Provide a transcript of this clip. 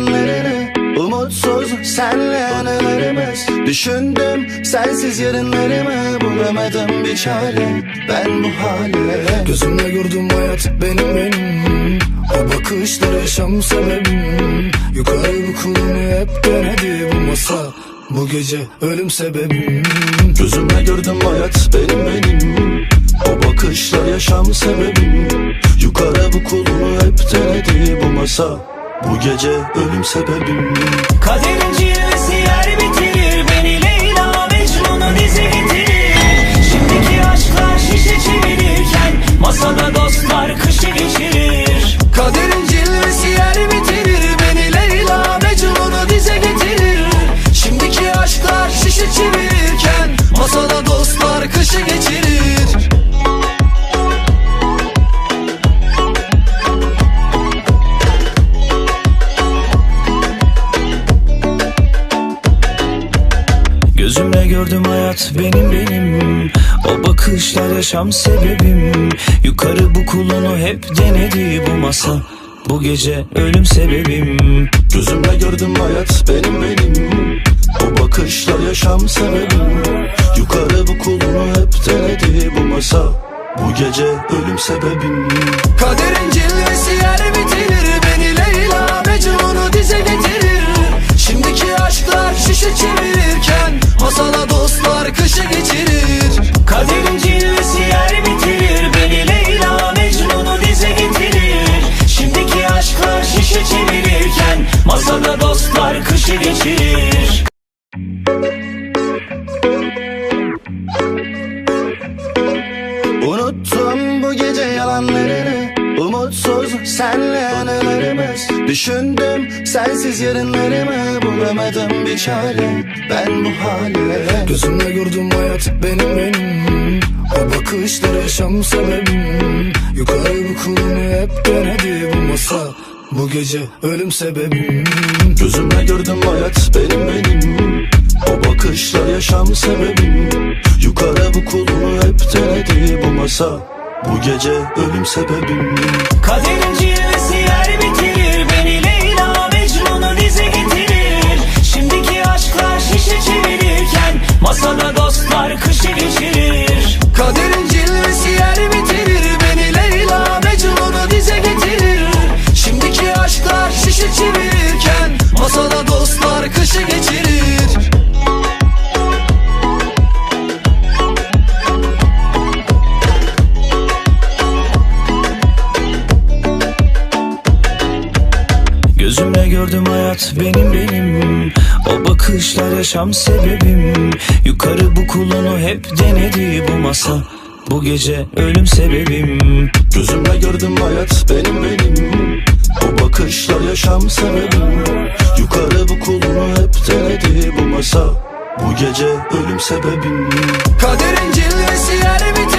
yalanlarını Umutsuz senle anılarımız. Düşündüm sensiz yarınlarımı Bulamadım bir çare. Ben bu hale Gözümle gördüm hayat benim. Benim O bakışlar yaşam sebebim. Yukarı bu kulunu hep denedi bu masa. Bu gece ölüm sebebim. Gözümle gördüm hayat benim benim. O bakışlar yaşam sebebim. Yukarı bu kulunu hep denedi bu masa Bu gece ölüm sebebim Kaderin Gözümle gördüm hayat benim benim. O bakışlar yaşam sebebim. Yukarı bu kulunu hep denedi bu masa. Bu gece ölüm sebebim. Gözümle gördüm hayat benim benim. O bakışlar yaşam sebebim. Yukarı bu kulunu hep denedi bu masa. Bu gece ölüm sebebim. Kaderin cilvesi yer bitirir dostlar kışı geçirir Unuttum bu gece yalanlarını Umutsuz senle anılarımız. Düşündüm sensiz yarınlarımı Bulamadım bir çare. Ben bu hale. Gözümle gördüm hayat benim benim. O bakışlar yaşam sebebim. Yukarı bu kulunu hep denedi bu masa Bu gece ölüm sebebim. Gözümle gördüm hayat benim benim. O bakışlar yaşam sebebim. Yukarı bu kulunu hep denedi bu masa. Bu gece ölüm sebebim. Kaderin cilvesi kışı geçirir. Gözümle gördüm hayat benim benim. O bakışlar yaşam sebebim. Yukarı bu kulunu hep denedi bu masa. Bu gece ölüm sebebim. Gözümle gördüm hayat benim benim. O bakışlar yaşam sebebim. Yukarı bu kulunu oysa bu gece ölüm sebebim. Kaderin cilvesi yer mi